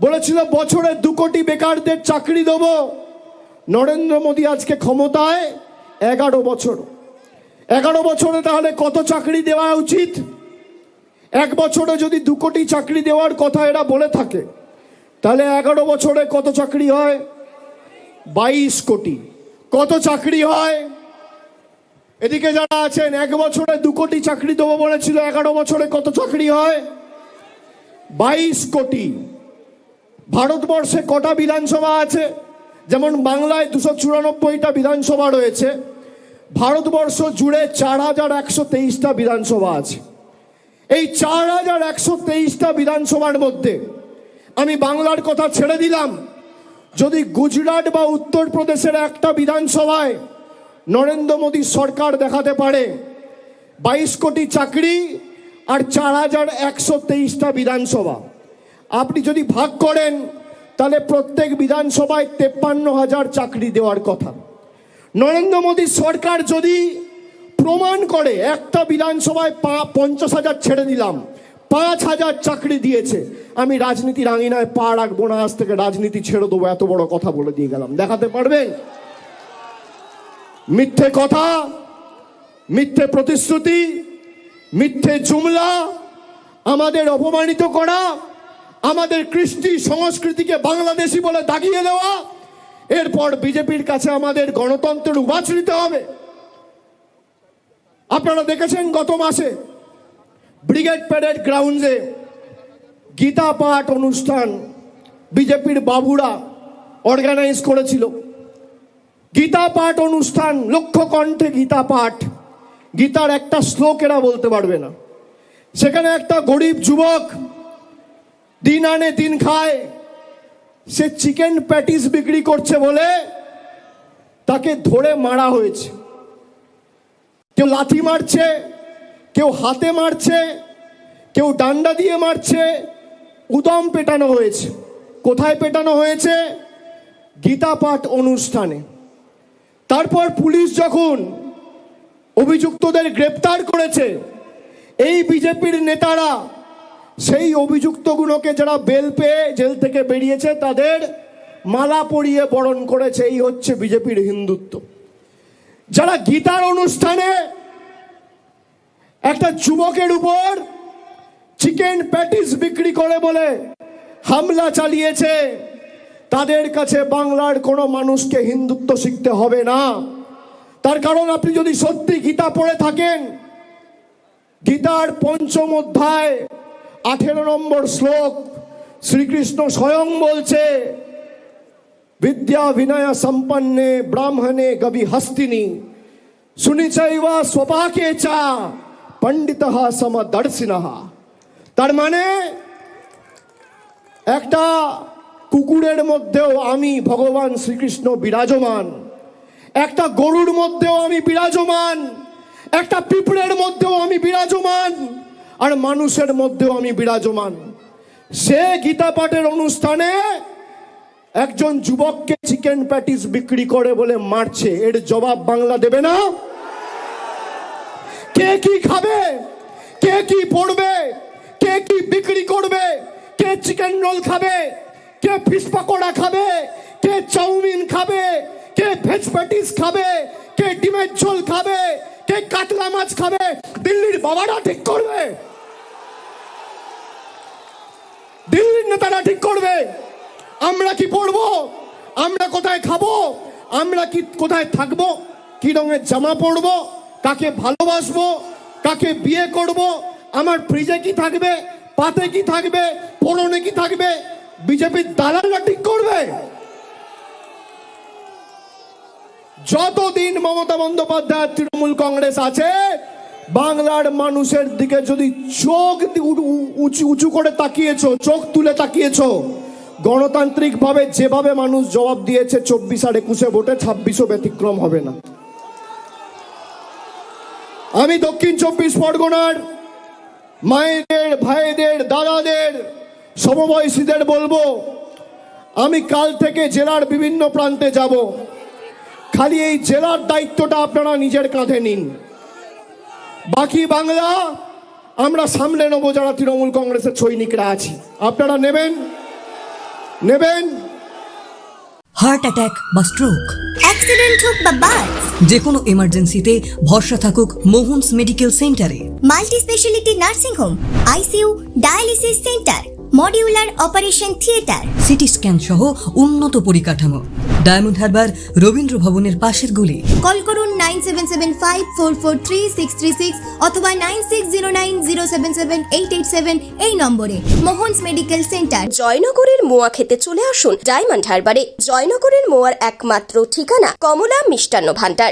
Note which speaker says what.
Speaker 1: বলেছিল, বছরে দু কোটি বেকারদের চাকরি দেবো। নরেন্দ্র মোদী আজকে ক্ষমতায়, এগারো বছর। এগারো বছরে তাহলে কত চাকরি দেওয়া উচিত? এক বছরে যদি দু কোটি চাকরি দেওয়ার কথা এরা বলে থাকে, তাহলে এগারো বছরে কত চাকরি হয়? বাইশ কোটি। কত চাকরি হয়? এদিকে যারা আছেন, এক বছরে দু কোটি চাকরি দেবো বলেছিল, এগারো বছরে কত চাকরি হয়? বাইশ কোটি। ভারতবর্ষে কটা বিধানসভা আছে? যেমন বাংলায় দুশো চুরানব্বইটা বিধানসভা রয়েছে। ভারতবর্ষ জুড়ে চার হাজার একশো তেইশটা বিধানসভা আছে। এই চার হাজার একশো তেইশটা বিধানসভার মধ্যে আমি বাংলার কথা ছেড়ে দিলাম। যদি গুজরাট বা উত্তরপ্রদেশের একটা বিধানসভায় নরেন্দ্র মোদী সরকার দেখাতে পারে, বাইশ কোটি চাকরি আর চার হাজার একশো তেইশটা বিধানসভা। আপনি যদি ভাগ করেন, তাহলে প্রত্যেক বিধানসভায় তেপ্পান্ন হাজার চাকরি দেওয়ার কথা। নরেন্দ্র মোদী সরকার যদি প্রমাণ করে, একটা বিধানসভায় পা পঞ্চাশ হাজার ছেড়ে দিলাম, পাঁচ হাজার চাকরি দিয়েছে, আমি রাজনীতির আঙিনায় পা রাখব না, আজ থেকে রাজনীতি ছেড়ে দেবো, এত বড় কথা বলে দিয়ে গেলাম। দেখাতে পারবেন? মিথ্যে কথা, মিথ্যে প্রতিশ্রুতি, মিথ্যে জুমলা, আমাদের অপমানিত করা আমাদের কৃষ্টি সংস্কৃতিকে বাংলাদেশি বলে দাগিয়ে দেওয়া, এরপর বিজেপির কাছে আমাদের গণতন্ত্রের উবাচ নিতে হবে। আপনারা দেখেছেন গত মাসে ব্রিগেড প্যারেড গ্রাউন্ডে গীতা পাঠ অনুষ্ঠান বিজেপির বাবুরা অর্গানাইজ করেছিল। গীতা পাঠ অনুষ্ঠান লক্ষ্য কণ্ঠে গীতা পাঠ, গীতার একটা শ্লোক এরা বলতে পারবে না। সেখানে একটা গরিব যুবক দিন আনে দিন খায়। সে চিকেন প্যাটিস বিক্রি করছে বলে তাকে ধরে মারা হয়েছে। কেউ লাথি মারছে, কেউ হাতে মারছে, কেউ ডান্ডা দিয়ে মারছে, উদম পেটানো হয়েছে। কোথায় পেটানো হয়েছে? গীতা পাঠ অনুষ্ঠানে। তারপর পুলিশ যখন অভিযুক্তদের গ্রেপ্তার করেছে, এই বিজেপির নেতারা সেই অভিযুক্তগুলোকে যারা বেল পেয়ে জেল থেকে বেরিয়েছে, তাদের মালা পরিয়ে বরণ করেছে। এই হচ্ছে বিজেপির হিন্দুত্ব। যারা গীতার অনুষ্ঠানে একটা যুবকের উপর চিকেন প্যাটিস বিক্রি করে বলে হামলা চালিয়েছে, তাদের কাছে বাংলার কোনো মানুষকে হিন্দুত্ব শিখতে হবে না। তার কারণ, আপনি যদি সত্যি গীতা পড়ে থাকেন, গীতার পঞ্চম অধ্যায় আঠেরো নম্বর শ্লোক, শ্রীকৃষ্ণ স্বয়ং বলছে, বিদ্যা বিনয় সম্পন্নে ব্রাহ্মণে গবি হস্তিনী, শুনিচৈবা স্বপাকে চা, পণ্ডিত সমদর্শিন তার মানে একটা কুকুরের মধ্যেও আমি ভগবান শ্রীকৃষ্ণ বিরাজমান, একটা গরুর মধ্যেও আমি বিরাজমান, একটা পিঁপড়ের মধ্যেও আমি বিরাজমান আর মানুষের মধ্যেও আমি বিরাজমান। সে গীতা পাঠের অনুষ্ঠানে একজন যুবককে চিকেন প্যাটিস বিক্রি করে বলে মারছে। এর জবাব বাংলা দেবে না। কে কি খাবে? কে কি পড়বে? কে কি বিক্রি করবে? কে চিকেন রোল খাবে? কে ফিশ পাকোড়া খাবে? কে চাউমিন খাবে? কে ভেজ প্যাটিস খাবে? কে ডিমের ঝোল খাবে? কে কাতলা মাছ খাবে? দিল্লির বাবারা ঠিক করবে দিল্লির নেতারা ঠিক করবে। আমরা কি পড়ব? আমরা কোথায় খাব? আমরা কি কোথায় থাকব? কি রঙের জামা পরবো? কাকে ভালোবাসবো? কাকে বিয়ে করব? আমার ফ্রিজে কি থাকবে? পাতে কি থাকবে? পরনে কি থাকবে? বিজেপির দালালরা ঠিক করবে। যতদিন মমতা বন্দ্যোপাধ্যায়, তৃণমূল কংগ্রেস আছে বাংলার মানুষের দিকে যদি চোখ উঁচু উঁচু করে তাকিয়েছো, চোখ তুলে তাকিয়েছো গণতান্ত্রিক ভাবে যেভাবে মানুষ জবাব দিয়েছে, চব্বিশ আর একুশে ভোটে ছাব্বিশও ব্যতিক্রম হবে না। আমি দক্ষিণ চব্বিশ পরগনার মায়েদের, ভাইদের, দাদাদের, সমবয়সীদের বলব, আমি কাল থেকে জেলার বিভিন্ন প্রান্তে যাব। খালি এই জেলার দায়িত্বটা আপনারা নিজের কাঁধে নিন। বাকি বাংলা আমরা সামলে নেব যারা তৃণমূল কংগ্রেসের সৈনিকরা আছি। আপনারা নেবেন? নেবেন?
Speaker 2: হার্ট অ্যাটাক বা স্ট্রোক
Speaker 3: অ্যাক্সিডেন্ট হোক বা বাস
Speaker 2: যে কোনো এমার্জেন্সিতে ভরসা থাকুক মোহনস মেডিকেল সেন্টারে।
Speaker 3: Multi speciality nursing home ICU dialysis centre modular operation theatre
Speaker 2: CT scan সহ উন্নত পরিকাঠামো। ডায়মন্ড হারবার রবীন্দ্র ভবনের পাশের গলি।
Speaker 3: কল করুন nine seven seven five four four three six three six অথবা nine six zero nine zero seven seven eight eight seven এই নম্বরে। মোহনস মেডিকেল সেন্টার
Speaker 4: জয়নগরের মোয়া খেতে চলে আসুন ডায়মন্ড হারবারে জয়নগরের মোয়ার একমাত্র ঠিকানা কমলা মিষ্টান্ন ভান্ডার।